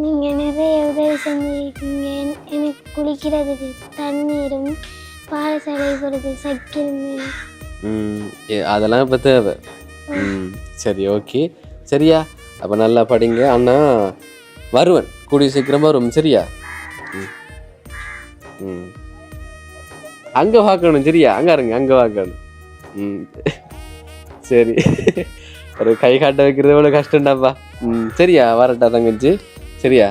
நீங்கள் நிறைய உதவி செஞ்சிருக்கீங்க. எனக்கு குளிக்கிறதுக்கு தண்ணீரும் பாடசாலை போகிறது சைக்கிளுமே அதெல்லாம் இப்போ தேவை. ம் சரி ஓகே. சரியா? அப்போ நல்லா படிங்க. அண்ணா வருவன். கூடிய சீக்கிரம் வரும் சரியா? ம் அங்கே பார்க்கணும் சரியா? அங்கே இருங்க அங்கே பார்க்கணும். ம் சரி. ஒரு கை காட்ட வைக்கிறது எவ்வளோ கஷ்டம்டாப்பா. ம் சரியா? வரட்டா தங்கச்சி. சரியா?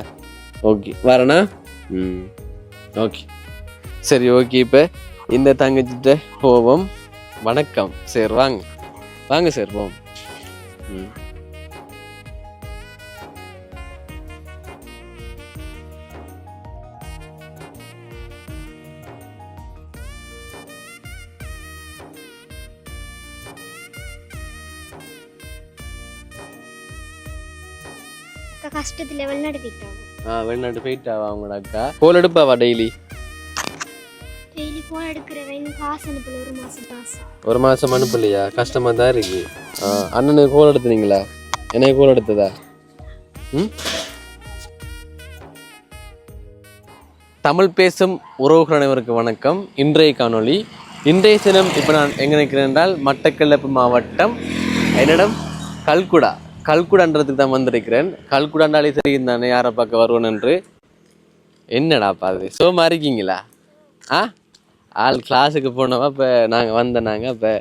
ஓகே வரேண்ணா ம். ஓகே சரி ஓகே இப்போ இந்த தங்கச்சிட்ட போவோம் வணக்கம். சரி வாங்க. வாங்க சார் போவோம். ம். கஷ்டத்தில் வெளிநாடு போயிட்டாங்க. ஆ வெளிநாட்டு போயிட்டாவா அவங்களோட அக்கா? கோல் எடுப்பாவா டெய்லி டெய்லி ஃபோன் எடுக்கிறவன் காசு அனுப்பல. ஒரு மாதம் காசு. ஒரு மாதம் அனுப்பலையா? கஷ்டமாக தான் இருக்கு. ஆ அண்ணனுக்கு கோல் எடுத்துனீங்களா எனக்கு கோல் எடுத்ததா? ம்? தமிழ் பேசும் உறவுகள் அனைவருக்கு வணக்கம். இன்றைய காணொளி. இன்றைய தினம் இப்போ நான் எங்கே நிற்கிறேன் என்றால் மட்டக்களப்பு மாவட்டம் என்னிடம் கல்குடா. கல்குடான்றதுக்கு தான் வந்திருக்கிறேன். கல்குடாண்டாலே தெரியும் தானே யாரை பார்க்க வருவேன் என்று என்னடாப்பா அது? சோமா இருக்கீங்களா? ஆ? ஆள் கிளாஸுக்கு போனவா இப்போ நாங்கள் வந்த நாங்கள் இப்போ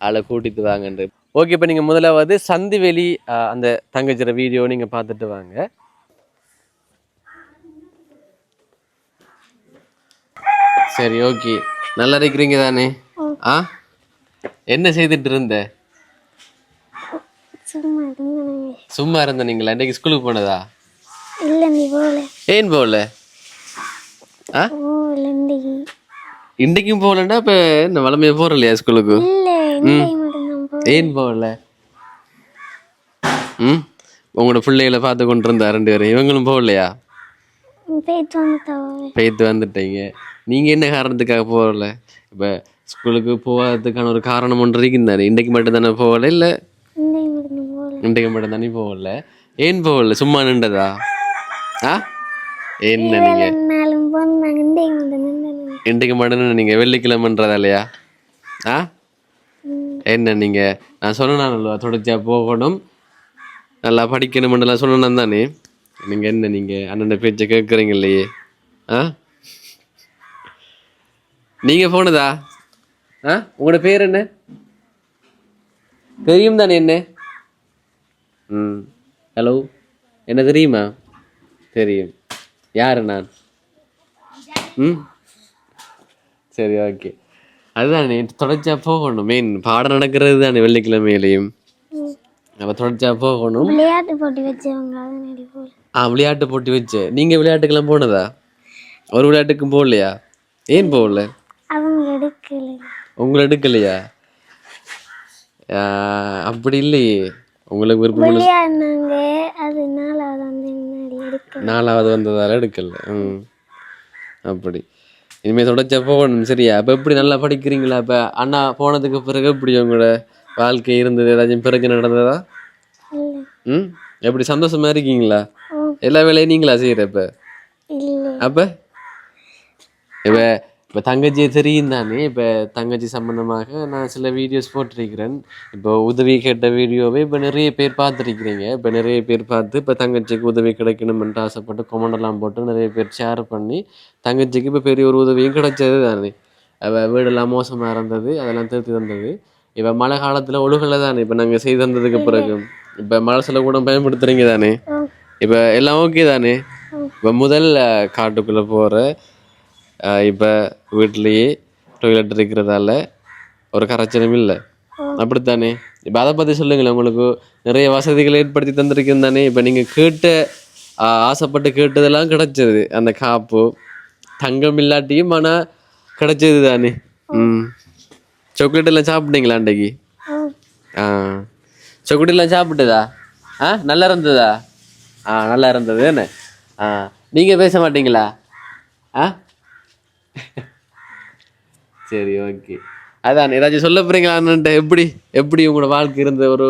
ஆளை கூட்டிட்டு வாங்கன்று ஓகே இப்போ நீங்கள் முதலாவது சந்திவெளி அந்த தங்கச்சிற வீடியோ நீங்கள் பார்த்துட்டு வாங்க. சரி ஓகே நல்லா இருக்கிறீங்க தானே? ஆ? என்ன செய்துட்டு இருந்தேன் சும்மா இருந்த நீங்களா? இன்றைக்கு ஸ்கூலுக்கு போனதா? இல்லை நீ போகல. ஏன் போகல? ஆ? போகல இன்றைக்கு இன்றைக்கும் போகலன்னா இப்போ என்ன வளமையாக போகிறலையா ஸ்கூலுக்கு இல்லை இன்றைக்கு மட்டும்தான் போ ஏன் போகல? ம்? உங்களோட பிள்ளைகளை பார்த்து கொண்டு இருந்தா ரெண்டு பேரும். இவங்களும் போகலையா? போயிட்டு வந்துட்டீங்க. நீங்கள் என்ன காரணத்துக்காக போகல? இப்போ ஸ்கூலுக்கு போகாததுக்கான ஒரு காரணம் ஒன்று இருக்குந்தானே இன்றைக்கு மட்டும் தானே போகல இல்லை இன்றைக்கு மட்டும் தானே போகல. ஏன் போகல? சும்மா நின்றதா? ஆ? என்ன போனாங்க இன்றைக்கு மட்டும் நீங்கள் வெள்ளிக்கிழமைன்றதா இல்லையா? ஆ? என்ன நீங்கள் நான் சொன்னேன் தொடர்ச்சியாக போகணும். நல்லா படிக்கணும்னுலாம் சொல்லணும் தானே. நீங்கள் என்ன நீங்கள் அண்ணன் பேச்சை கேட்குறீங்க இல்லையே ஆ? நீங்கள் போனதா? ஆ? உங்களோட பேர் என்ன? தெரியும் தானே என்ன? ம். ஹலோ என்ன தெரியுமா? தெரியும். யார் நான்? ம்? சரி ஓகே அதுதானே தொடர்ச்சியாக போகணும். மெயின் பாடம் நடக்கிறது தானே வெள்ளிக்கிழமையிலையும். அப்போ தொடர்ச்சியாக போகணும். விளையாட்டு போட்டி வச்சவங்க ஆ விளையாட்டு போட்டி வச்சு. நீங்கள் விளையாட்டுக்கெல்லாம் போனதா? ஒரு விளையாட்டுக்கும் போகலையா ஏன் போகல அவங்க எடுக்கல உங்களை எடுக்கலையா? அப்படி இல்லையே. உங்களுக்கு விருப்பம் அது நாலாவது வந்ததால எடுக்கல. ம். அப்படி. இனிமேல் தொடர்ச்சியா போகணும். சரியா? அப்போ எப்படி நல்லா படிக்கிறீங்களா? இப்போ அண்ணா போனதுக்கு பிறகு எப்படி உங்களோட வாழ்க்கை இருந்தது? ஏதாச்சும் பிரச்சனை நடந்ததா? ம்? எப்படி சந்தோஷமா இருக்கீங்களா? எல்லா வேலையும் நீங்களா செய்கிற இப்போ அப்போ? இப்போ இப்போ தங்கச்சியை தெரியும் தானே? இப்போ தங்கச்சி சம்பந்தமாக நான் சில வீடியோஸ் போட்டிருக்கிறேன். இப்போ உதவி கேட்ட வீடியோவை இப்போ நிறைய பேர் பார்த்துருக்கிறீங்க. இப்போ நிறைய பேர் பார்த்து இப்போ தங்கச்சிக்கு உதவி கிடைக்கணும்ன்ட்டு ஆசைப்பட்டு எல்லாம் போட்டு நிறைய பேர் ஷேர் பண்ணி தங்கச்சிக்கு இப்போ பெரிய ஒரு உதவியும் கிடைச்சது தானே. அவள் வீடெல்லாம் மோசமாக இருந்தது அதெல்லாம் திருத்தி தந்தது. இப்போ மழை காலத்தில் ஒழுகலை தானே? இப்போ நாங்கள் செய்து தந்ததுக்கு பிறகு இப்போ மழை கூட பயன்படுத்துகிறீங்க தானே? இப்போ எல்லாம் ஓகே தானே? இப்போ முதல் காட்டுக்குள்ளே போகிற இப்போ வீட்லேயே டாய்லெட் இருக்கிறதால ஒரு கரைச்சலும் இல்லை. அப்படித்தானே? இப்போ அதை பற்றி சொல்லுங்களேன் உங்களுக்கு. நிறைய வசதிகளை ஏற்படுத்தி தந்திருக்கேன் தானே? இப்போ நீங்கள் கேட்ட ஆசைப்பட்டு கேட்டதெல்லாம் கிடைச்சது. அந்த காப்பு தங்கம் இல்லாட்டியும் ஆனால் கிடைச்சது தானே? ம். சாக்லேட் எல்லாம் சாப்பிட்டீங்களா அன்றைக்கு ஆ. சொக்குட்டிலாம் சாப்பிட்டதா? ஆ நல்லா இருந்ததா? ஆ நல்லா இருந்தது என்ன ஆ. நீங்கள் பேச மாட்டீங்களா? ஆ? சரி ஓகே அதான் ஏதாச்சும் சொல்ல போறீங்களான்ட்டு எப்படி எப்படி உங்களோட வாழ்க்கை இருந்த ஒரு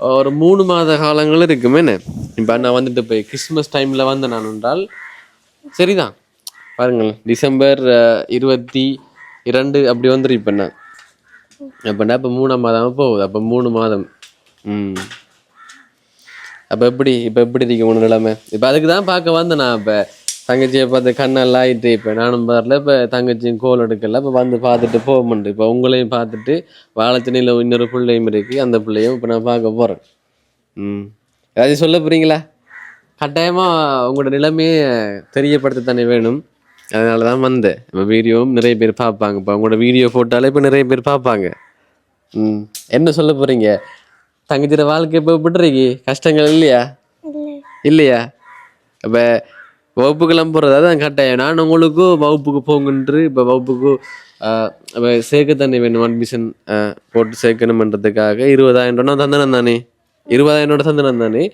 ஒரு மூணு மாத காலங்களும் இருக்குமே என்ன? இப்போ நான் வந்துட்டு போய் கிறிஸ்மஸ் டைமில் வந்து நான் என்றால் சரிதான். பாருங்கள் டிசம்பர் இருபத்தி இரண்டு அப்படி வந்துடும் இப்போ நான் என்ன இப்போ மூணாம் மாதம் போகுது. அப்போ மூணு மாதம். ம். அப்போ எப்படி இப்போ எப்படி இருக்கு உன் நிலைமை? இப்போ அதுக்கு தான் பார்க்க வந்தேன் நான் இப்போ. தங்கச்சியை பார்த்து கண்ணெல்லாம் ஆயிட்டு இப்போ நானும் வரல இப்போ தங்கச்சியும் கோல் எடுக்கல. இப்போ வந்து பார்த்துட்டு போக முடியும் இப்போ உங்களையும் பார்த்துட்டு வாழைச்சனையில் இன்னொரு பிள்ளையும் இருக்கு. அந்த பிள்ளையும் இப்போ நான் பார்க்க போகிறேன் ம். ஏதாச்சும் சொல்ல போகிறீங்களா கட்டாயமாக உங்களோட நிலைமையை தெரியப்படுத்த தானே வேணும். அதனால தான் வந்தேன். இப்போ வீடியோவும் நிறைய பேர் பார்ப்பாங்க. இப்போ உங்களோட வீடியோ போட்டாலே இப்போ நிறைய பேர் பார்ப்பாங்க. ம். என்ன சொல்ல போகிறீங்க தங்கச்சியோட வாழ்க்கை இப்போ விட்டுறீங்க கஷ்டங்கள் இல்லையா? இல்லை. இல்லையா? அப்போ வகுப்புக்கெல்லாம் போகிறது அதான் கட்டாயம். நான் உங்களுக்கும் வகுப்புக்கு போங்கன்று இப்போ வகுப்புக்கு இப்போ சேர்க்க தானே வேணும் அட்மிஷன் போட்டு சேர்க்கணுமன்றதுக்காக இருபதாயிரம் ரூபா தந்தனம் தானே? இருபதாயிரம் ரூபா தந்தனம் தானே?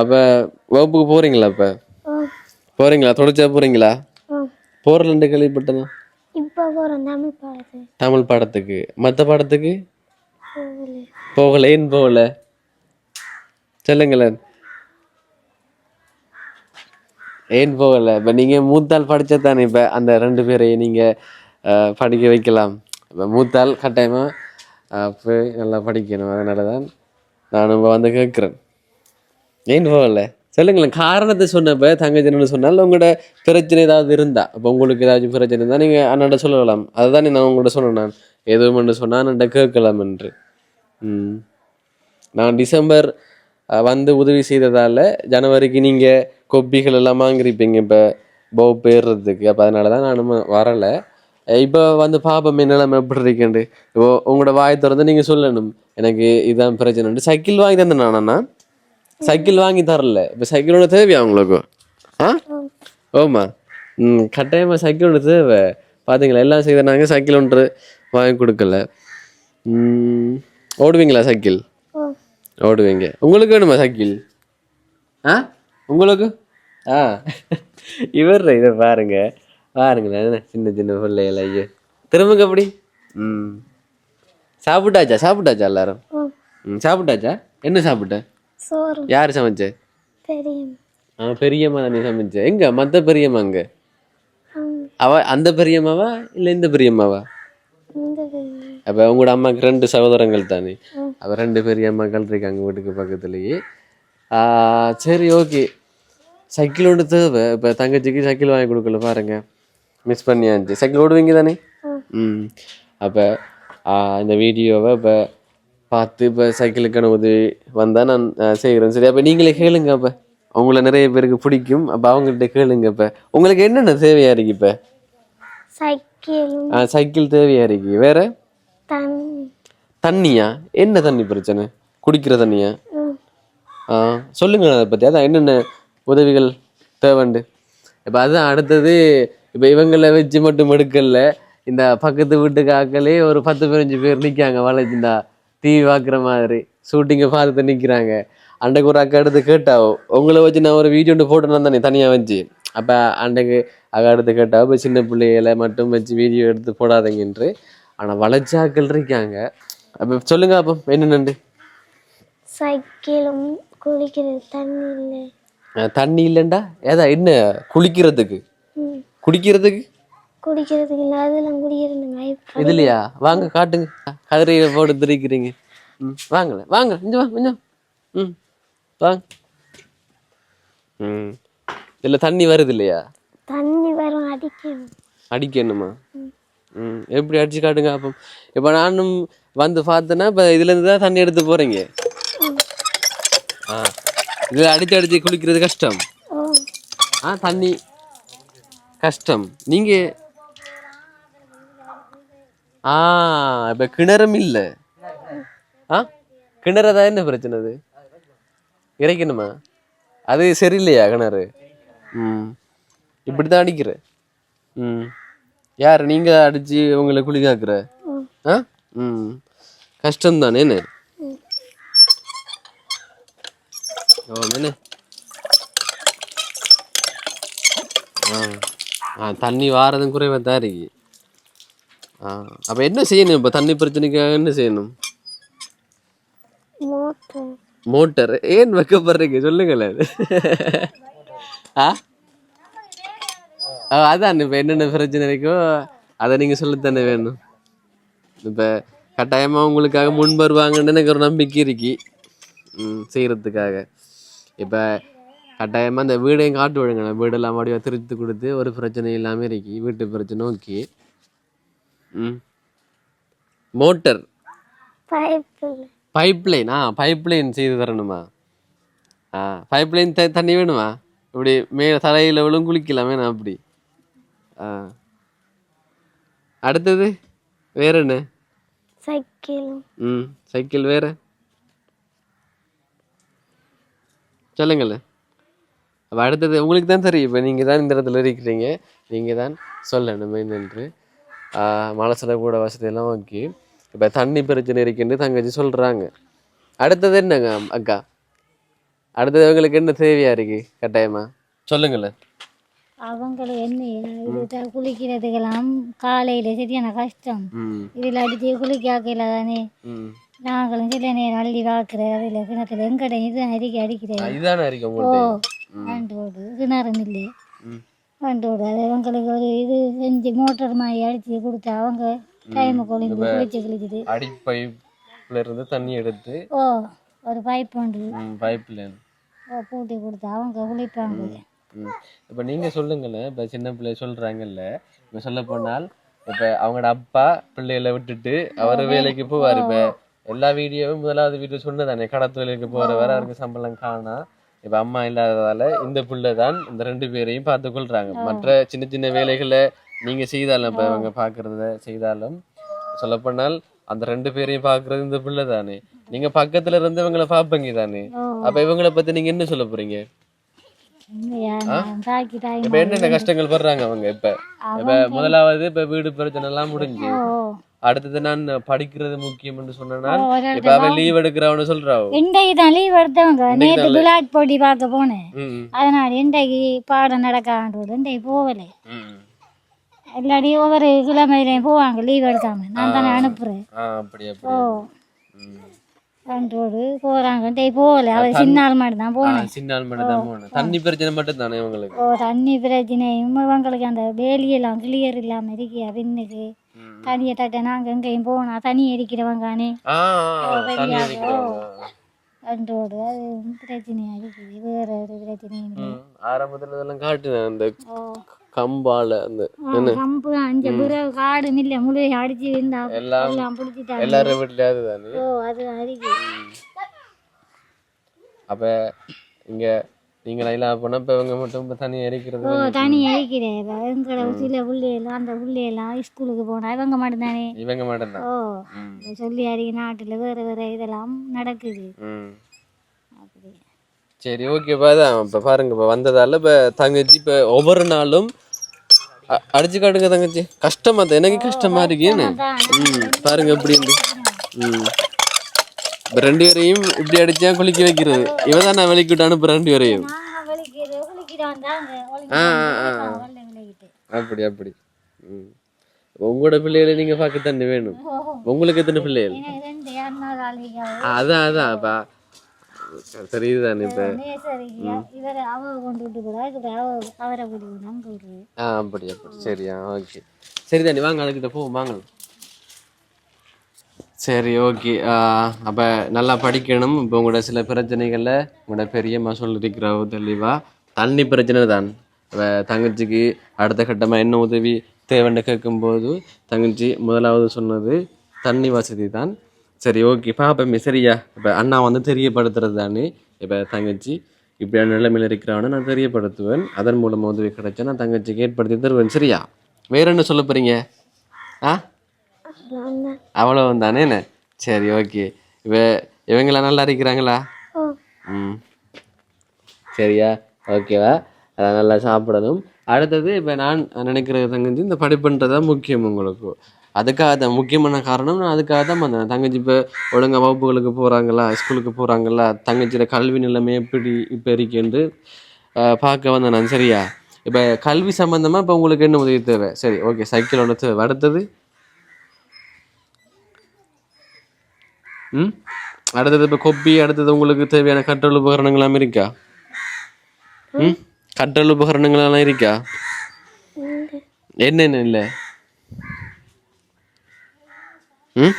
அப்போ வகுப்புக்கு போகிறீங்களா இப்போ? போகிறீங்களா தொடர்ச்சியாக போகிறீங்களா ஓ போகிறலண்டு கேள்விப்பட்டேன்? தமிழ் பாடத்து தமிழ் பாடத்துக்கு. மற்ற பாடத்துக்கு? போகல ஏன் போகல? சொல்லுங்களேன். ஏன் போகல? இப்போ நீங்கள் மூத்தாள் படிச்சா தானே இப்போ? அந்த ரெண்டு பேரையும் நீங்கள் படிக்க வைக்கலாம். இப்போ மூத்தாள் கட்டாயமாக போய் நல்லா படிக்கணும். அதனால தான் நான் இப்போ வந்து கேட்குறேன். ஏன் போகல? சொல்லுங்களேன். காரணத்தை சொன்னப்போ தங்கச்சின்னு சொன்னால் உங்களோட பிரச்சனை ஏதாவது இருந்தா அப்போ உங்களுக்கு ஏதாச்சும் பிரச்சனை இருந்தால் நீங்கள் அண்ணாட்ட சொல்லலாம். அதுதான் நான் உங்கள்கிட்ட சொன்னேன் நான். எதுவும் என்று சொன்னால் அண்ணாட்ட கேட்கலாம் என்று. ம். நான் டிசம்பர் வந்து உதவி செய்ததால் ஜனவரிக்கு நீங்கள் கொப்பிகள் எல்லாம் வாங்கிருப்பீங்க இப்போ. போ போயிடுறதுக்கு. அப்போ அதனால தான் நானும் வரலை. இப்போ வந்து பாப்போம் நிலைமை எப்படி இருக்குண்டு? இப்போ உங்களோட வாய் திறந்து நீங்கள் சொல்லணும். எனக்கு இதான் பிரச்சனை. சைக்கிள் வாங்கி தந்தேன் நானா சைக்கிள் வாங்கி தரல. இப்போ சைக்கிளோட தேவையா உங்களுக்கு? ஆ? ஓமா ம் கட்டாயமாக சைக்கிள் ஒன்று தேவை. பார்த்தீங்களா எல்லாம் செய்தாங்க சைக்கிள் ஒன்று வாங்கி கொடுக்கல. ஓடுவீங்களா சைக்கிள்? ஓடுவீங்க. உங்களுக்கு வேணுமா சைக்கிள்? ஆ? உங்களுக்கு? ஆ. இவர் இதை பாருங்க. பாருங்களேன் சின்ன சின்ன பிள்ளைகள் ஐயோ. திரும்புங்க அப்படி. ம். சாப்பிட்டாச்சா? சாப்பிட்டாச்சா எல்லாரும்? ம் சாப்பிட்டாச்சா? என்ன சாப்பிட்ட? சோறு. யார் சமைச்ச? தெரியும் ஆ பெரியம்மா தானே சமைச்ச. எங்க? மத்த பெரியம்மா அங்க? அவ அந்த பெரியம்மாவா? இல்ல இந்த பெரியம்மாவா? இந்த அப்ப உங்களோட அம்மாக்கு ரெண்டு சகோதரங்கள் தானே. அப்ப ரெண்டு பெரியம்மாக்கள் இருக்காங்க வீட்டுக்கு பக்கத்துலயே. சரி ஓகே. சைக்கிள் ஒன்று தேவை. இப்போ தங்கச்சிக்கு சைக்கிள் வாங்கி கொடுக்கல பாருங்க. மிஸ் பண்ணியாச்சு சைக்கிள் ஓடுவீங்க தானே? ம். அப்போ இந்த வீடியோவை இப்போ பார்த்து இப்போ சைக்கிளுக்கான உதவி வந்தால் நான் செய்கிறேன் சரி அப்போ நீங்களே கேளுங்க அப்போ. உங்களை நிறைய பேருக்கு பிடிக்கும். அப்போ அவங்கள்ட்ட கேளுங்க இப்போ. உங்களுக்கு என்னென்ன தேவையாக இருக்கு இப்போ? சைக்கிளும் சைக்கிள் தேவையாக இருக்கு. வேற? தண்ணியா? என்ன தண்ணி பிரச்சனை? குடிக்கிற தண்ணியா? ஆ சொல்லுங்க அதை பற்றி அதான் என்னென்ன உதவிகள் தேவைண்டு? இப்போ அதுதான் அடுத்தது இப்போ இவங்களை வச்சு மட்டும் எடுக்கல இந்த பக்கத்து வீட்டுக்கு ஆக்களே ஒரு பத்து பதினஞ்சு பேர் நிற்காங்க வளைச்சிந்தா டிவி பார்க்குற மாதிரி. ஷூட்டிங்கை பார்த்து நிற்கிறாங்க அன்றைக்கு ஒரு அக்கா எடுத்து கேட்டாவோ உங்களை வச்சு நான் ஒரு வீடியோ ஒன்று போட்டேன் தானே தனியாக வச்சு? அப்போ அன்றைக்கு அக்கா எடுத்து கேட்டாவோ இப்போ சின்ன பிள்ளைகளை மட்டும் வச்சு வீடியோ எடுத்து போடாதீங்கன்று. ஆனால் வளைச்சாக்கள் இருக்காங்க. அப்போ சொல்லுங்க அப்போ என்னென்னு சைக்கிளும் குளிக்கிறது தண்ணி இல்லை. தண்ணி இல்லைண்டா? ஏதா என்ன குளிக்கிறதுக்கு? குடிக்கிறதுக்கு? குடிக்கிறதுக்கு இல்லை அதெல்லாம் குடிக்கிறதுங்க இதுலையா? வாங்க காட்டுங்க. கதிரையில போட்டு திரிக்கிறீங்க. ம் வாங்கல வாங்க இங்க வா கொஞ்சம் ம் வாங்க. ம் இதில் தண்ணி வருது இல்லையா? தண்ணி வரும் அடிக்கணும். அடிக்கணுமா? ம் எப்படி அடிச்சு காட்டுங்க அப்போ? இப்போ நானும் வந்து பார்த்தேன்னா இப்போ இதுலேருந்து தான் தண்ணி எடுத்து போகிறீங்க ஆ இதில் அடித்து அடித்து குளிக்கிறது கஷ்டம். ஆ தண்ணி. கஷ்டம். நீங்கள் ஆ இப்போ கிணறும் இல்லை. ஆ கிணறு தான் என்ன பிரச்சனை அது? இறைக்கணுமா? அது சரியில்லையா கிணறு? ம் இப்படி தான் அடிக்கிற. ம். யார் நீங்க அடிச்சு உங்களை குளிக்காக்குற. ஆ. ம். கஷ்டம் தானே ஆ. தண்ணி வாரதும் குறைவாக தான் இருக்கு. ஆ. அப்போ என்ன செய்யணும் இப்போ? தண்ணி பிரச்சனைக்காக என்ன செய்யணும்? மோட்டர். மோட்டர். ஏன் வைக்கப்படுறீங்க? சொல்லுங்களேன். ஆ, அதான் இப்போ என்னென்ன பிரச்சனை இருக்கோ அதை நீங்கள் சொல்லத்தானே வேணும். இப்போ கட்டாயமாக உங்களுக்காக முன் வருவாங்கன்னு எனக்கு ஒரு நம்பிக்கை இருக்கு. ம் செய்கிறதுக்காக இப்போ கட்டாயமாக இந்த வீடையும் காட்டு விடுங்க வீடெல்லாம் வடிவா திருத்து கொடுத்து ஒரு பிரச்சனை இல்லாமல் இருக்கு. வீட்டு பிரச்சனை ஓகே. ம். மோட்டர். பைப் லைன் ஆ பைப் லைன் செய்து தரணுமா? ஆ பைப் லைன் த தண்ணி வேணுமா? இப்படி மேலே தலையில் விழும் குளிக்கலாமே நான் அப்படி. ஆ. அடுத்தது வேற என்ன சைக்கிள். ம் சைக்கிள் வேற. சொல்லுங்களேன் அப்போ அடுத்தது உங்களுக்கு தான் தெரியும் இப்போ நீங்கள் தான் இந்த இடத்துல இருக்கிறீங்க. நீங்கள் தான் சொல்லணும் என்னென்று மனசில் கூட வசதியெல்லாம் ஓகே. இப்போ தண்ணி பிரச்சனை இருக்குன்னு தங்கச்சி சொல்கிறாங்க அடுத்தது என்னங்க அக்கா? அடுத்தது உங்களுக்கு என்ன தேவையா இருக்கு கட்டாயமா? சொல்லுங்களேன் அவங்களுக்கு என்ன இது? குளிக்கிறதுக்கெல்லாம் காலையில சரியான கஷ்டம். இதில் அடித்து குளிக்காக்கையில் தானே? ம். நாங்களும் சில நேரம் அள்ளி வாக்குறது அதில் கிணத்துல எங்கட இது அடிக்க ஆ, அடிக்கிறது இதுதானே இருக்கு ஓ ஆண்டோடு கிணறும் இல்லை. ஆண்டோடு அது அவங்களுக்கு ஒரு இது செஞ்சு மோட்டர் மாதிரி அடித்து கொடுத்தா அவங்க டைமை கொழிந்து குளிச்சு குளிக்குது அடி பைப்ல இருந்து தண்ணி எடுத்து. ஓ ஒரு பைப் உண்டு பைப் லைன் ஓ பூட்டி கொடுத்தா அவங்க குளிப்பாங்க. இப்போ நீங்கள் சொல்லுங்களேன். இப்போ சின்ன பிள்ளை சொல்கிறாங்கல்ல இப்போ சொல்ல போனால் இப்போ அவங்களோட அப்பா பிள்ளைகளை விட்டுட்டு அவர் வேலைக்கு போவார். இப்போ எல்லா வீடியோவும் முதலாவது வீடியோ சொன்னதானே? கடத்து வேலைக்கு போகிறவர் அவருக்கு சம்பளம் காணா? இப்போ அம்மா இல்லாததால இந்த பிள்ளை தான் இந்த ரெண்டு பேரையும் பார்த்து கொள்றாங்க. மற்ற சின்ன சின்ன வேலைகளை நீங்கள் செய்தாலும் இப்போ இவங்க பார்க்குறத செய்தாலும் சொல்லப்போனால் அந்த ரெண்டு பேரையும் பார்க்குறது இந்த பிள்ளை தானே? நீங்கள் பக்கத்துல இருந்து இவங்களை பார்ப்பீங்க தானே அப்போ இவங்களை பற்றி நீங்கள் என்ன சொல்ல போறீங்க இல்லையா நான் தாக்கி தாய் இப்ப என்னென்ன கஷ்டங்கள் படுறாங்க அவங்க இப்ப? இப்ப முதலாவது இப்ப வீடு பிரச்சனை எல்லாம் முடிஞ்சு. அடுத்தது நான் படிக்கிறது முக்கியம்னு சொன்னா ஓ, ஒரு இப்ப அவன் லீவ் எடுக்கிறவனு சொல்றாவோ இன்றைக்கு தான் லீவ் எடுத்தவங்க. நேற்று விளையாட்டு போட்டி பார்க்க போனேன். அதனால இன்றைக்கு பாடம் நடக்காண்டோடு இன்றைக்கு போகலை. இல்லாடி ஒவ்வொரு கிழமையிலையும் போவாங்க லீவ் எடுக்காம. நான் தானே அனுப்புறேன். அன்றோடு போறாங்க. இன்றைக்கு போகலை. அவர் சின்ன ஆள் மட்டும் தான் போனேன். சின்ன ஆள் மட்டும் தான் போகணும் தண்ணி பிரச்சனை மட்டும் தானே உங்களுக்கு? ஓ தண்ணி பிரச்சனையும் இவங்களுக்கு அந்த வேலியெல்லாம் கிளியர் இல்லாம இருக்கியா பின்னுக்கு. தண்ணியை தட்ட நாங்க எங்கேயும் போனா தண்ணி அடிக்கிறவங்கானே. அன்றோடு அது பிரச்சனையா இருக்குது வேற ஒரு பிரச்சனையும். ஆரம்பத்துல இதெல்லாம் காட்டுனேன் அந்த கம்பால அந்த கம்பு அஞ்சு பிறகு காடு மில்ல முழு அடிச்சு இருந்தா எல்லாம் பிடிச்சிட்டாங்க எல்லாரும் வீட்லயாவது தானே ஓ அது அடிக்கு அப்ப இங்க நீங்க எல்லாம் போனா இப்ப இவங்க மட்டும் இப்ப தண்ணி எரிக்கிறது ஓ தனி அடிக்கிறேன் எங்களை சில பிள்ளையெல்லாம் அந்த பிள்ளையெல்லாம் ஸ்கூலுக்கு போனா இவங்க மட்டும்தானே? இவங்க மட்டும்தான். ஓ ம். சொல்லி அறிய நாட்டுல வேற வேற இதெல்லாம் நடக்குது. அப்படி சரி ஓகேப்பா தான் இப்போ பாருங்க இப்போ வந்ததால இப்போ தங்கச்சி இப்போ ஒவ்வொரு நாளும் அடிச்சு காட்டுங்க தங்கச்சி. கஷ்டமா தான் எனக்கு கஷ்டமா இருக்கேன்னு ம் பாருங்க எப்படி இருந்து ம். ரெண்டு பேரையும் இப்படி அடிச்சா குளிக்க வைக்கிறது. இவன் தான் நான் வெளிக்கிட்டு அனுப்புறேன் ரெண்டு பேரையும். ஆ ஆ ஆ. அப்படி அப்படி. ம். உங்களோட பிள்ளைகளை நீங்க பார்க்க தண்ணி வேணும் உங்களுக்கு எத்தனை பிள்ளைகள்? அதான் அதான். அப்பா தெரியுது தானே இப்போ. இவரை அவ கொண்டு விட்டு கூட அதுக்கு அவ அவரை கூட்டி விடு அங்க விடுறது ஆ அப்படி அப்படி. சரியா ஓகே. சரி தானே வாங்க அதுக்கிட்ட போ வாங்க. சரி ஓகே. அப்போ நல்லா படிக்கணும். இப்போ உங்களோட சில பிரச்சனைகளில் உங்களோட பெரியம்மா சொல்லியிருக்கிறாவோ தெளிவா? தண்ணி பிரச்சனை தான். தங்கச்சிக்கு அடுத்த கட்டமாக என்ன உதவி தேவைன்னு கேட்கும்போது தங்கச்சி முதலாவது சொன்னது தண்ணி வசதி தான். சரி ஓகே பாப்பமே சரியா இப்போ அண்ணா வந்து தெரியப்படுத்துறது தானே? இப்போ தங்கச்சி இப்படியான நிலைமையில் இருக்கிறான்னு நான் தெரியப்படுத்துவேன். அதன் மூலமாக உதவி கிடைச்சா நான் தங்கச்சிக்கு ஏற்படுத்தி தருவேன். சரியா? வேற என்ன சொல்ல போறீங்க? ஆ? அவ்வளோ தானே என்ன? சரி ஓகே இவ இவங்களாம் நல்லா இருக்கிறாங்களா? ம். சரியா? ஓகேவா அதான் நல்லா சாப்பிடணும். அடுத்தது இப்போ நான் நினைக்கிற தங்கச்சி இந்த படிப்புன்றது தான் முக்கியம் உங்களுக்கு. அதுக்காக தான் முக்கியமான காரணம் நான் அதுக்காக தான் வந்தேன். தங்கச்சி இப்போ ஒழுங்கா வகுப்புகளுக்கு போகிறாங்களா ஸ்கூலுக்கு போகிறாங்களா தங்கச்சியோட கல்வி நிலைமை எப்படி இப்போ இருக்குன்னு பார்க்க வந்தேன் நான். சரியா? இப்போ கல்வி சம்மந்தமாக இப்போ உங்களுக்கு என்ன உதவி தேவை? சரி ஓகே சைக்கிள் ஒன்று தேவை. அடுத்தது? ம்? அடுத்தது இப்போ கொப்பி அடுத்தது உங்களுக்கு தேவையான கற்றல் உபகரணங்களாம் இருக்கா? ம்? கற்றல் உபகரணங்கள்லாம் இருக்கா? என்னென்ன இல்லை? ம்?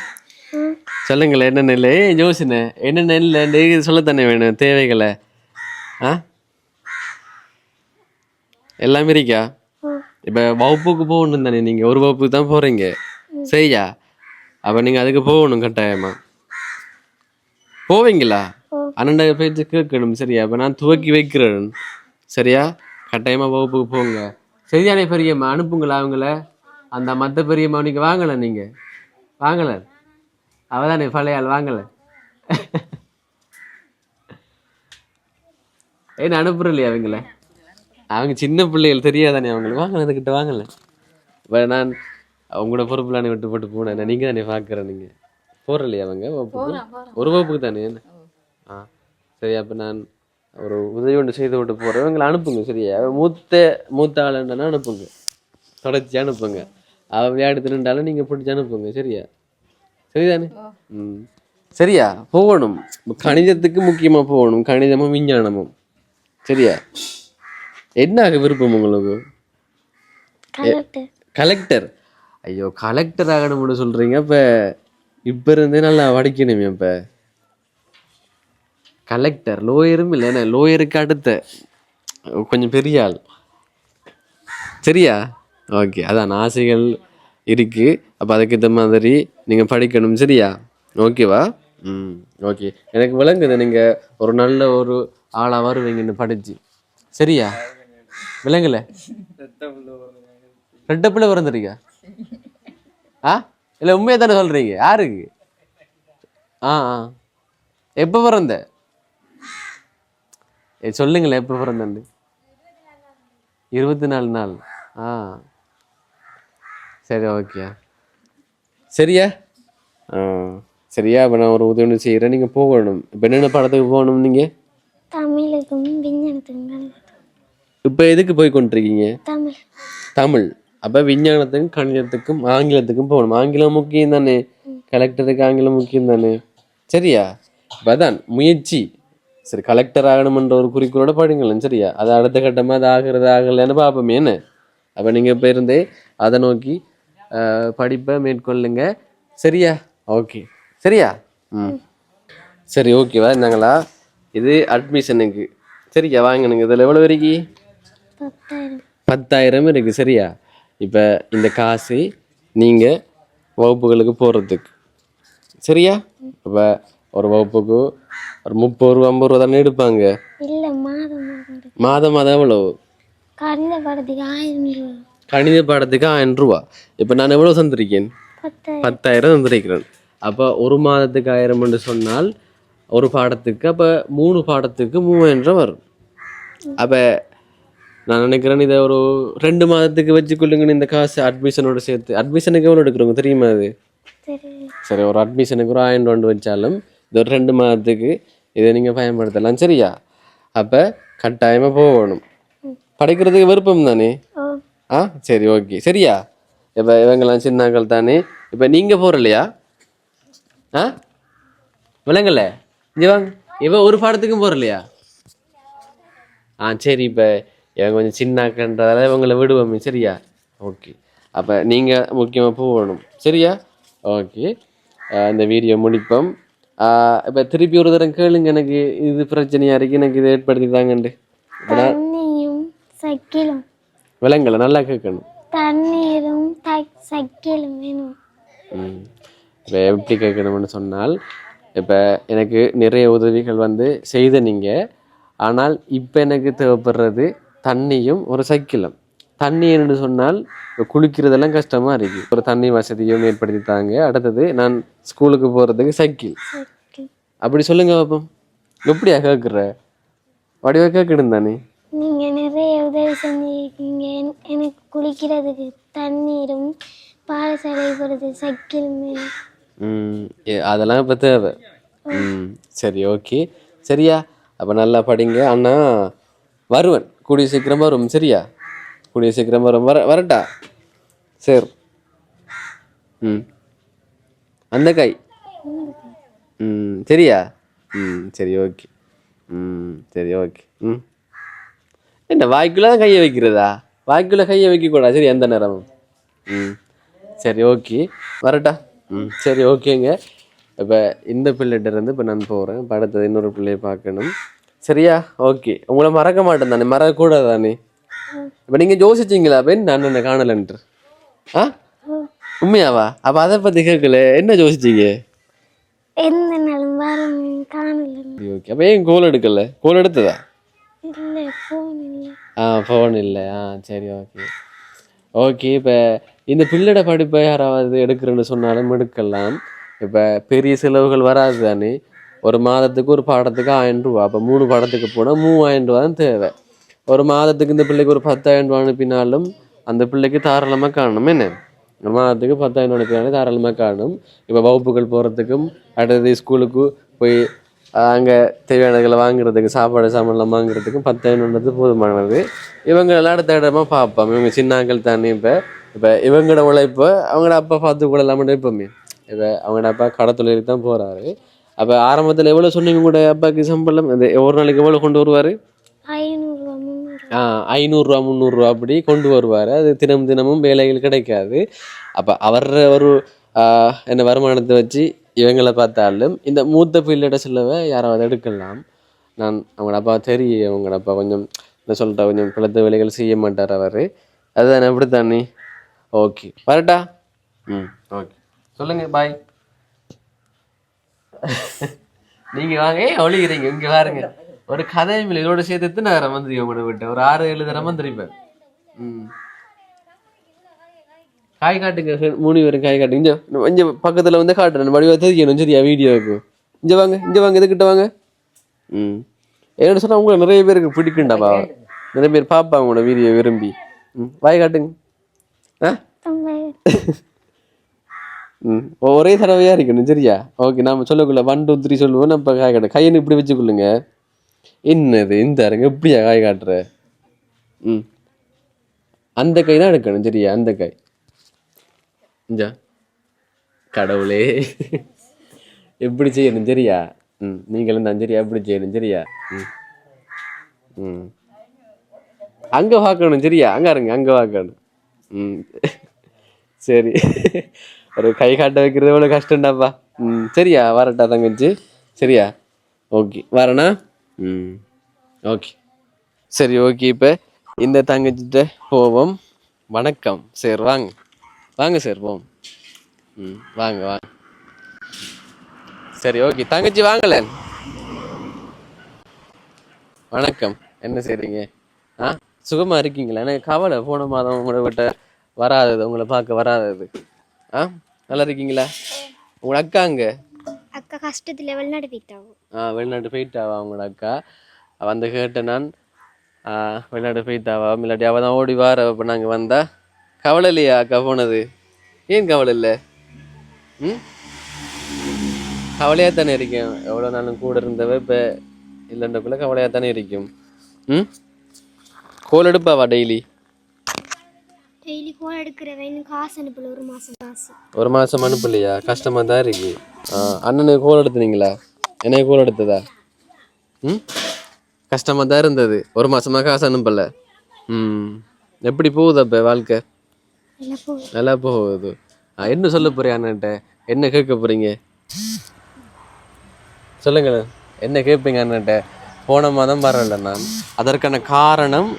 சொல்லுங்களேன் என்னென்ன இல்லை ஏய் ஜோசினே என்ன இல்லை இது சொல்லத்தானே வேணும் தேவைகளை? ஆ? எல்லாமே இருக்கா? இப்போ வகுப்புக்கு போகணும் தானே நீங்கள் ஒரு வகுப்புக்கு தான் போகிறீங்க சரியா? அப்போ நீங்கள் அதுக்கு போகணும் கட்டாயமா? போவீங்களா? ஓ. அண்ணன் பேச்சு கேட்கணும் சரியா? அப்போ நான் துவக்கி வைக்கிறேன். சரியா? கட்டாயமாக வகுப்புக்கு போங்க. சரியானே பெரியம்மா? அனுப்புங்களா அவங்கள? அந்த மற்ற பெரியம்மா நீங்கள் வாங்கலை நீங்கள் வாங்கலை அவதானே பழைய ஆள் வாங்கலை ஏன்னு அனுப்புற இல்லையா அவங்கள அவங்க சின்ன பிள்ளைகள் தெரியாதானே அவங்களுக்கு? வாங்கல அதுக்கிட்ட வாங்கல இப்போ நான் அவங்களோட பொறுப்புல நான் விட்டு போட்டு போனேன். நீங்கள் தானே பார்க்குறேன் நீங்கள் போகிறலையா அவங்க வகுப்புக்கு? ஒரு வகுப்புக்கு தானே? என்ன ஆ சரி அப்போ நான் ஒரு உதவி ஒன்று செய்து விட்டு போகிறேன் இவங்களை அனுப்புங்க சரியா? மூத்த மூத்த ஆளுன்னா அனுப்புங்க. தொடர்ச்சி அனுப்புங்க. அவ விளையாடுத்து நின்றாலும் நீங்கள் பிடிச்சி அனுப்புங்க சரியா? சரிதானே? ம். சரியா? போகணும். கணிதத்துக்கு முக்கியமாக போகணும். கணிதமும் விஞ்ஞானமும். சரியா? என்ன ஆக விருப்பம் உங்களுக்கு? கலெக்டர் கலெக்டர் ஐயோ கலெக்டர் ஆகணும்னு சொல்றீங்க அப்ப இப்ப இருந்தே நல்லா படிக்கணுமே இப்ப கலெக்டர் லோயரும் இல்லை என்ன? லோயருக்கு அடுத்த. கொஞ்சம் பெரிய ஆள். சரியா? ஓகே அதான் ஆசைகள் இருக்குது அப்போ அதுக்கேற்ற மாதிரி நீங்கள் படிக்கணும் சரியா? ஓகேவா ம் ஓகே எனக்கு விளங்குது நீங்கள் ஒரு நல்ல ஒரு ஆளாக வருவீங்கன்னு படிச்சு. சரியா? விளங்கலை? ரெட்ட பிள்ளை பிறந்துருக்கா ஆ? இல்லை உண்மையை தானே சொல்கிறீங்க யாருக்கு? ஆ ஆ. எப்போ பிறந்த? ஏ சொல்லுங்களேன் எப்போ பிறந்தண்டு இருபத்தி நாலு நாள். ஆ. சரி ஓகே சரியா? ஆ சரியா. இப்போ நான் ஒரு உதவி செய்கிறேன். நீங்கள் போகணும். இப்போ என்னென்ன படத்துக்கு போகணும் நீங்கள் தமிழுக்கும் விஞ்ஞானத்துக்கும் இப்போ எதுக்கு போய் கொண்டிருக்கீங்க? தமிழ். தமிழ். அப்போ விஞ்ஞானத்துக்கும் கணிதத்துக்கும் ஆங்கிலத்துக்கும் போகணும். ஆங்கிலம் முக்கியம் தானே? கலெக்டருக்கு ஆங்கிலம் முக்கியம் தானே? சரியா? இப்போ அதான் முயற்சி. சரி கலெக்டர் ஆகணும்ன்ற ஒரு குறிக்கோளோட படிங்களேன் சரியா? அது அடுத்த கட்டமாக அது ஆகிறது ஆகலைன்னு பார்ப்போமே என்ன? அப்போ நீங்கள் இப்போ இருந்தே அதை நோக்கி படிப்பை மேற்கொள்ளுங்க. சரியா? ஓகே. சரியா? ம். சரி ஓகேவா இருந்தாங்களா இது அட்மிஷனுக்கு. சரியா? வாங்கினுங்க. இதில் எவ்வளோ வரைக்கும் பத்தாயிரம். பத்தாயிரம் இருக்கு. சரியா? இப்போ இந்த காசு நீங்கள் வகுப்புகளுக்கு போகிறதுக்கு சரியா? இப்போ ஒரு வகுப்புக்கு ஒரு முப்பது ரூபா ஐம்பது ரூபா தானே எடுப்பாங்க? மாதம் மாதம் எவ்வளோ கணித படத்துக்கு ஆயிரம் ரூபா. இப்போ நான் எவ்வளோ தந்திருக்கேன்? பத்தாயிரம். தந்திருக்கிறேன். அப்போ ஒரு மாதத்துக்கு ஆயிரம் என்று சொன்னால் ஒரு பாடத்துக்கு அப்போ மூணு பாடத்துக்கு மூவாயிரம் ரூபா வரும். அப்போ நான் நினைக்கிறேன் இதை ஒரு ரெண்டு மாதத்துக்கு வச்சுக்கொள்ளுங்கன்னு இந்த காசு அட்மிஷனோட சேர்த்து. அட்மிஷனுக்கு எவ்வளோ எடுக்கிறோங்க? தெரியுமா அது? சரி ஒரு அட்மிஷனுக்கு ஒரு ஆயிரம் ரூபா வச்சாலும் இது ஒரு ரெண்டு மாதத்துக்கு இதை நீங்கள் பயன்படுத்தலாம். சரியா? அப்போ கட்டாயமாக போகணும். படிக்கிறதுக்கு விருப்பம் தானே? ஆ? சரி ஓகே. சரியா? இப்போ இவங்கெல்லாம் சின்னாக்கள் தானே? இப்போ நீங்கள் போகிறலையா ஆ? விளங்கல இங்கே வாங்க. இவன் ஒரு பாடத்துக்கும் போகிறலையா ஆ சரி இப்போ இவங்க கொஞ்சம் சின்னாக்கன்றதால இவங்களை விடுவோமே. சரியா? ஓகே. அப்போ நீங்கள் முக்கியமாக போகணும். சரியா? ஓகே. இந்த வீடியோ முடிப்போம். இப்போ திருப்பி ஒரு தரம் கேளுங்க எனக்கு. இது பிரச்சனையாக இருக்குது எனக்கு இதை ஏற்படுத்தி தாங்கண்டு. சைக்கிளும். விலங்கலை நல்லா கேட்கணும். தண்ணீரும் சைக்கிளும் வேணும். இப்போ எப்படி கேட்கணும்னு சொன்னால் இப்போ எனக்கு நிறைய உதவிகள் வந்து செய்த நீங்கள் ஆனால் இப்போ எனக்கு தேவைப்படுறது தண்ணியும் ஒரு சைக்கிளும். தண்ணி என்று சொன்னால் இப்போ குளிக்கிறதெல்லாம் கஷ்டமாக இருக்கு. ஒரு தண்ணி வசதியும் ஏற்படுத்தி தாங்க. அடுத்தது நான் ஸ்கூலுக்கு போகிறதுக்கு சைக்கிள். அப்படி சொல்லுங்க பாப்போம். எப்படியா கேட்குற? வடிவா கேட்கணும் தானே? நீங்கள் நிறைய உதவி செஞ்சிருக்கீங்க எனக்கு குளிக்கிறதுக்கு தண்ணீரும் பாடசாலை போகிறது சைக்கிளும் வேணும் ம் அதெல்லாம் இப்போ தேவை. ம் சரி ஓகே. சரியா? அப்போ நல்லா படிங்க. அண்ணா வருவன். கூடிய சீக்கிரம் வரும் சரியா? கூடிய சீக்கிரம் வரும். வர வரட்டா? சரி. ம். அந்த கை. ம் சரியா? ம் சரி ஓகே. ம் சரி ஓகே. ம். என்ன வாய்க்குள்ள தான் கையை வைக்கிறதா? வாய்க்குள்ள கையை வைக்கக்கூடாது? சரி எந்த நேரமும். ம். சரி ஓகே. வரட்டா. ம் சரி ஓகேங்க. இப்போ இந்த பிள்ளைகிட்ட இருந்து இப்போ நான் போகிறேன் இப்போ அடுத்தது இன்னொரு பிள்ளையை பார்க்கணும். சரியா? ஓகே. உங்களை மறக்க மாட்டேன் தானே. மறக்கக்கூடாது தானே. இப்போ நீங்கள் யோசிச்சிங்களா பெண் நான் என்ன காணலன்ட்டு? ஆ? உண்மையாவா? அப்போ அதை பற்றி கேட்கல. என்ன யோசிச்சீங்க எந்த நாளும் வரும் காணல ஓகே. அப்போ ஏன் கோல் எடுக்கல? கோல் எடுத்ததா? ஆ ஃபோன் இல்லை. ஆ சரி ஓகே ஓகே இப்போ இந்த பிள்ளட படிப்பை யாராவது எடுக்கிறேன்னு சொன்னாலும் எடுக்கலாம். இப்போ பெரிய செலவுகள் வராது தானே. ஒரு மாதத்துக்கு ஒரு பாடத்துக்கு ஆயிரம் ரூபா. அப்போ மூணு பாடத்துக்கு போனால் மூவாயிரம் ரூபா தான் தேவை. ஒரு மாதத்துக்கு இந்த பிள்ளைக்கு ஒரு பத்தாயிரம் ரூபா அனுப்பினாலும் அந்த பிள்ளைக்கு தாராளமாக காணும். என்ன? ஒரு மாதத்துக்கு பத்தாயிரம் ரூபா அனுப்பினாலும் தாராளமாக காணும். இப்போ வகுப்புகள் போகிறதுக்கும் அடுத்தது ஸ்கூலுக்கு போய் அங்கே தேவையானதுகளை வாங்குறதுக்கு சாப்பாடு சாமான்லாம் வாங்குறதுக்கும் பத்தாயிரம்ன்றது போதுமானது. இவங்க அடுத்த இடமா பார்ப்போம். இவங்க சின்னாக்கள் தானே இப்போ. இப்போ இவங்களோட உழைப்பை அவங்களோட அப்பா பார்த்து கூட இல்லாமல் இருப்போமே. இப்போ அவங்களோட அப்பா கடை தொழிலுக்கு தான் போகிறாரு அப்போ ஆரம்பத்தில் எவ்வளோ சொன்னீங்க கூட அப்பாவுக்கு சம்பளம்? இந்த ஒரு நாளைக்கு எவ்வளோ கொண்டு வருவார்? ஆ ஐநூறுரூவா முந்நூறுரூவா அப்படி கொண்டு வருவார். அது தினம் தினமும் வேலைகள் கிடைக்காது. அப்போ அவர் ஒரு என்ன வருமானத்தை வச்சு இவங்களை பார்த்தாலும் இந்த மூத்த பிள்ளைகிட்ட சொல்லவே யாராவது எடுக்கலாம். நான் அவங்கள அப்பா தெரியும். அவங்களோட அப்பா கொஞ்சம் என்ன சொல்கிற கொஞ்சம் பிளத்த வேலைகள் செய்ய மாட்டார் அவர். அதுதான் எப்படி தானே ஓகே வரட்டா. ம் ஓகே சொல்லுங்க பாய் நீங்கள் வாங்க. ஏன் இங்கே பாருங்க. ஒரு கதை இல்லை இதோட சேர்த்து நான் தரம் வந்துருக்கீங்க உங்களோட ஒரு ஆறு எழுத ரமந்திரிப்பேன் ம். காய் காட்டுங்க ஃப்ரெண்ட், மூணு பேரும் காய் காட்டுங்க. இங்கே இங்க பக்கத்தில் வந்து காட்டுறேன். வடிவா தெரியும் சரியா? வீடியோவுக்கு இங்கே வாங்க இங்கே வாங்க இதுக்கிட்ட வாங்க. ம். என்னோட சொன்னால் உங்களை நிறைய பேருக்கு பிடிக்குண்டாப்பா நிறைய பேர் பார்ப்பாங்க உங்களோட வீடியோ விரும்பி. ம் வாய் காட்டுங்க. ஆ? ம் ஒரே தடவையாக இருக்கணும் சரியா? ஓகே நம்ம சொல்லக்குள்ள ஒன் டூ த்ரீ சொல்லுவோம். நம்ம காய் காட்டு கையன்னு இப்படி வச்சுக்கொள்ளுங்க. என்னது இந்த அருங்க எப்படியா காய் காட்டுற? ம். அந்த கை தான் எடுக்கணும் சரியா? அந்த கை. இஞ்சா கடவுளே. எப்படி செய்யணும் சரியா? ம் நீங்களும் தான் சரியா எப்படி செய்யணும் சரியா? ம் ம். அங்கே பார்க்கணும் சரியா? அங்கே இருங்க அங்கே பார்க்கணும் ம். சரி. ஒரு கை காட்ட வைக்கிறது எவ்வளோ கஷ்டம்டாப்பா? ம் சரியா? வரட்டா தங்கச்சி. சரியா? ஓகே. வரேனா? ம். ஓகே. சரி ஓகே. இப்போ இந்த தங்கச்சிட்ட போவோம். வணக்கம் சரி வாங்க. வாங்க சார் போவோம். ம் வாங்க வாங்க. சரி ஓகே. தங்கச்சி வாங்கலேன் வணக்கம். என்ன செய்றீங்க? ஆ சுகமா இருக்கீங்களா? எனக்கு கவலை. போன மாதம் உங்களை விட்ட வராதது உங்களை பார்க்க வராதது. ஆ நல்லா இருக்கீங்களா? உங்களோட அக்கா அங்க? அக்கா கஷ்டத்தில் வெளிநாடு போயிட்டாவும் ஆ வெளிநாட்டு போயிட்டாவா அவங்களோட அக்கா? வந்து கேட்டேன் நான் ஆ, வெளிநாட்டு போயிட்டாவா? இல்லாட்டி அவள் தான் ஓடி வார இப்போ நாங்கள் வந்தா? கவலை இல்லையா அக்கா போனது ஏன் கவலை இல்லை ம்? கவலையாக தானே இருக்கேன். எவ்வளோ நாளும் கூட இருந்தவ இப்போ இல்லைன்றக்குள்ள கவலையாக தானே இருக்கும். ம்? கோல் எடுப்பாவா டெய்லி டெய்லி ஃபோன் எடுக்கிறவன் காசு அனுப்பல. ஒரு மாதம் காசு. ஒரு மாதம் அனுப்பலையா? கஷ்டமாக தான் இருக்கு. அண்ணனுக்கு கோல் எடுத்துனீங்களா எனக்கு கோல் எடுத்ததா? ம்? கஷ்டமாக தான் இருந்தது. ஒரு மாசமா காசு அனுப்பல. ம். எப்படி போகுது அப்போ வாழ்க்கை? நல்லா போகுது. என்ன சொல்ல போறியா அண்ணன்ட்ட? என்ன கேட்க போறீங்க? சொல்லுங்களேன். என்ன கேட்பீங்க அண்ணன்ட்ட? போன மாதம் வரல நான். அதற்கான காரணம்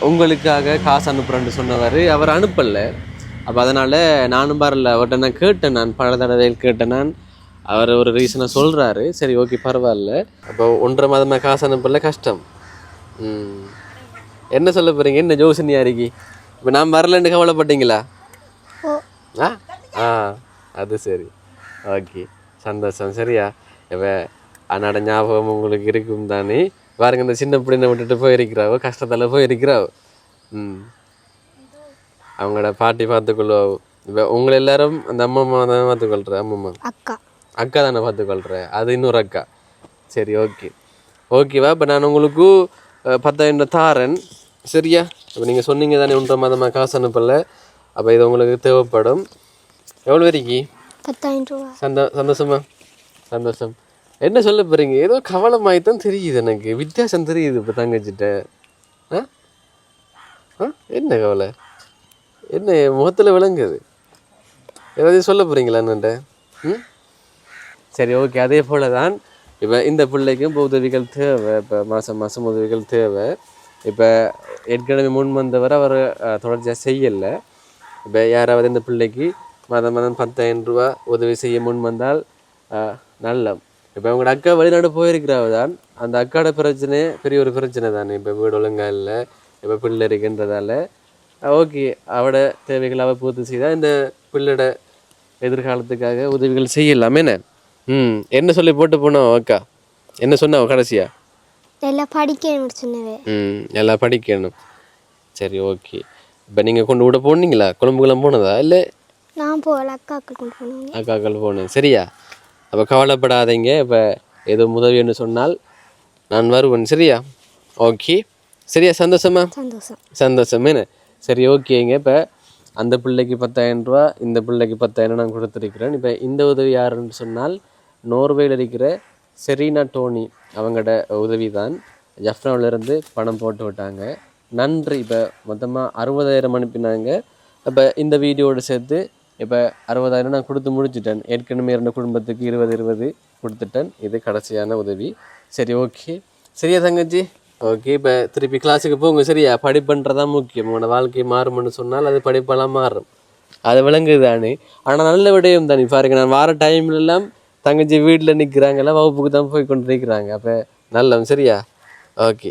உங்களுக்காக காசு அனுப்புறேன்னு சொன்னவர் அவர் அனுப்பல. அப்போ அதனால நானும் வரல. அவர்கிட்ட நான் கேட்டேன் நான். பல தடவைகள் கேட்டேன் நான். அவர் ஒரு ரீசனை சொல்றாரு. சரி ஓகே பரவாயில்ல. அப்போ ஒன்றரை மாதமாக காசு அனுப்பல கஷ்டம். ம். என்ன சொல்ல போறீங்க? என்ன ஜோசனியா இருக்கி இப்போ நான் வரலன்னு கவலைப்பட்டீங்களா? ஆ? ஆ அது சரி. ஓகே. சந்தோஷம். சரியா? இப்போ அன்னாட ஞாபகம் உங்களுக்கு இருக்கும் தானே? பாருங்க இந்த சின்ன பிள்ளைனை விட்டுட்டு போயிருக்கிறாவோ கஷ்டத்தில் போயிருக்கிறாவோ? ம். அவங்களோட பாட்டி பார்த்துக்கொள்வாவோ? இப்போ உங்களை எல்லாரும் அந்த அம்மம்மா தான் பார்த்துக்கொள்கிற அம்மம்மா அக்கா. அக்கா தானே பார்த்துக்கொள்கிற அது இன்னொரு அக்கா. சரி ஓகே. ஓகேவா? இப்போ நான் உங்களுக்கு பத்தாயிரம் தாரேன். சரியா? இப்போ நீங்கள் சொன்னீங்க தானே ஒன்றரை மாதமாக காசு அனுப்பல. அப்போ இது உங்களுக்கு தேவைப்படும். எவ்வளோ வரைக்கும் பத்தாயிரம் ரூபா. சந்தோ சந்தோஷமா? சந்தோஷம். என்ன சொல்ல போறீங்க? ஏதோ கவலமாய் தான் தெரியுது எனக்கு. வித்தியாசம் தெரியுது இப்போ தங்கச்சிட்ட. ஆ? ஆ? என்ன கவலை? என்ன முகத்தில் விளங்குது? ஏதாவது சொல்ல போகிறீங்களா என்னண்ட ம்? சரி ஓகே. அதே போல தான் இப்போ இந்த பிள்ளைக்கும் இப்போ உதவிகள் தேவை. இப்போ மாதம் மாதம் உதவிகள் தேவை. இப்போ ஏற்கனவே முன் வந்தவரை அவர் தொடர்ச்சியாக செய்யலை. இப்போ யாராவது இந்த பிள்ளைக்கு மாதம் மாதம் பத்தாயிரம் ரூபா உதவி செய்ய முன் வந்தால் நல்ல. இப்போ அவங்களோட அக்கா வெளிநாடு போயிருக்கிறாவ தான் அந்த அக்காவோட பிரச்சனை பெரிய ஒரு பிரச்சனை தானே. இப்போ வீடு ஒழுங்காக இல்லை இப்போ பிள்ளை இருக்குன்றதால ஓகே அவட தேவைகளை அவள் பூர்த்தி செய்தால் இந்த பிள்ளோட எதிர்காலத்துக்காக உதவிகள் செய்யலாம். என்ன? ம் என்ன சொல்லி போட்டு போனோம் அக்கா? என்ன சொன்னாவோ கடைசியா? எல்லாம் படிக்கணும் சொன்னவே ம் எல்லாம் படிக்கணும். சரி ஓகே. இப்போ நீங்கள் கொண்டு விட போனீங்களா? கொழம்புக்குலாம் போனதா? இல்லை நான் போகல அக்காக்கள் கொண்டு போனாங்க அக்காக்கள் போனேன். சரியா? அப்போ கவலைப்படாதீங்க. இப்போ ஏதோ உதவின்னு சொன்னால் நான் வருவேன். சரியா? ஓகே. சரியா? சந்தோஷமா? சந்தோஷம். சந்தோஷம். என்ன? சரி ஓகேங்க இப்போ அந்த பிள்ளைக்கு பத்தாயிரம் ரூபா இந்த பிள்ளைக்கு பத்தாயிரம் நான் கொடுத்துருக்கிறேன். இப்போ இந்த உதவி யாருன்னு சொன்னால் நோர்வேயில் இருக்கிற செரீனா டோனி அவங்களோட உதவி தான் ஜஃப்னாவிலேருந்து பணம் போட்டு விட்டாங்க. நன்றி. இப்போ மொத்தமாக அறுபதாயிரம் அனுப்பினாங்க. இப்போ இந்த வீடியோடு சேர்த்து இப்போ அறுபதாயிரம் நான் கொடுத்து முடிச்சிட்டேன். ஏற்கனவே இரண்டு குடும்பத்துக்கு இருபது இருபது கொடுத்துட்டேன். இது கடைசியான உதவி. சரி ஓகே. சரியா தங்கச்சி? ஓகே. இப்போ திருப்பி கிளாஸுக்கு போங்க. சரியா? படிப்புன்றதான் முக்கியம். உங்களோட வாழ்க்கை மாறும்னு சொன்னால் அது படிப்பெல்லாம் மாறும். அது விளங்குதானே ஆனால் நல்ல விடயம் தானே. பாருங்க நான் வார டைம்ல தங்கச்சி வீட்டில் நிற்கிறாங்கல்ல வகுப்புக்கு தான் போய் கொண்டு இருக்கிறாங்க அப்போ நல்லம் சரியா? ஓகே.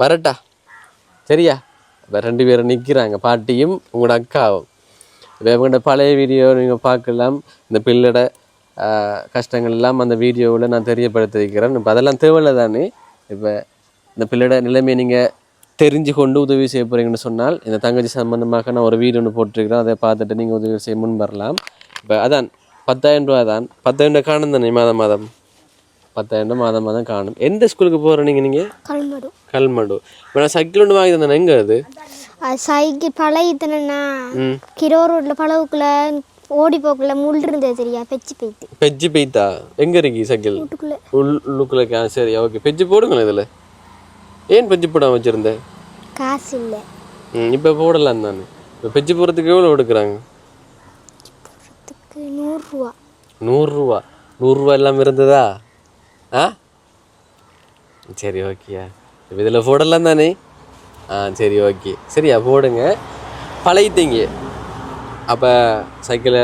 வரட்டா. சரியா? இப்போ ரெண்டு பேரும் நிற்கிறாங்க பாட்டியும் உங்களோட அக்காவும். இப்போ இவங்களோட பழைய வீடியோ நீங்கள் பார்க்கலாம். இந்த பிள்ளோட கஷ்டங்கள் எல்லாம் அந்த வீடியோவில் நான் தெரியப்படுத்திருக்கிறேன் இப்போ அதெல்லாம் தேவையில்ல தானே? இப்போ இந்த பிள்ளையோட நிலைமையை நீங்கள் தெரிஞ்சு கொண்டு உதவி செய்ய போகிறீங்கன்னு சொன்னால் இந்த தங்கச்சி சம்மந்தமாக நான் ஒரு வீடியோ ஒன்று போட்டிருக்கிறேன். அதை பார்த்துட்டு நீங்கள் உதவி செய்ய முன் வரலாம். இப்போ அதான் பத்தாயிரம் ரூபா தான் பத்தாயிரம் ரூபா காணும் தானே மாதம் மாதம்? பத்தாயிரம் ரூபா மாதம் மாதம் காணும். எந்த ஸ்கூலுக்கு போகிற நீங்கள் நீங்கள் கல்மடு. கல்மடு. இப்போ சைக்கிள் ஒன்று வாங்கி தந்தேன் எங்கே அது? சைக்கிள் பழகித்தனா ம். கிரோ ரோட்ல பழவுக்குள்ள ஓடி போக்குள்ள முள் இருந்தது சரியா பெச்சு போயிட்டு. பெஜ்ஜி பெய்த்தா எங்கே இருக்கு சைக்கிள்? உள்ளுக்குள்ள சரி ஓகே பெஜ்ஜி போடுங்களேன் இதில். ஏன் பெஜ்ஜி போடாம வச்சுருந்தேன் காசு இல்லை. ம் இப்போ போடலாம் தானே. இப்போ பெஜ்ஜி போடுறதுக்கு எவ்வளோ எடுக்கிறாங்க? நூறுரூவா. நூறுரூவா. நூறுரூவா எல்லாம் இருந்ததா? ஆ? சரி ஓகேயா. இதில் போடலாம் தானே? ஆ சரி ஓகே. சரியா போடுங்க. பழகிட்டீங்க அப்போ சைக்கிளை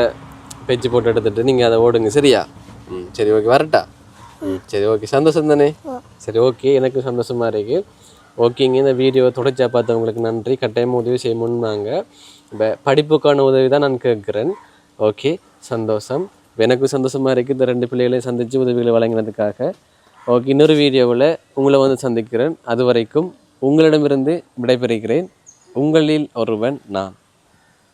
பெச்சு போட்டு எடுத்துட்டு நீங்கள் அதை ஓடுங்க. சரியா? ம் சரி ஓகே வரட்டா. ம் சரி ஓகே. சந்தோஷம் தானே? சரி ஓகே. எனக்கு சந்தோஷமா இருக்கு. ஓகேங்க இந்த வீடியோவை தொடர்ச்சியாக பார்த்தவங்களுக்கு நன்றி. கட்டாயமாக உதவி செய்ய முன்னாங்க இப்போ படிப்புக்கான உதவி தான் நான் கேட்குறேன். ஓகே. சந்தோஷம். எனக்கு எனக்கும் சந்தோஷமாக இருக்குது இந்த ரெண்டு பிள்ளைகளையும் சந்தித்து உதவிகளை வழங்கினதுக்காக. ஓகே இன்னொரு வீடியோவில் உங்களை வந்து சந்திக்கிறேன். அது வரைக்கும் உங்களிடமிருந்து விடைபெறுகிறேன். உங்களில் ஒருவன் நான்.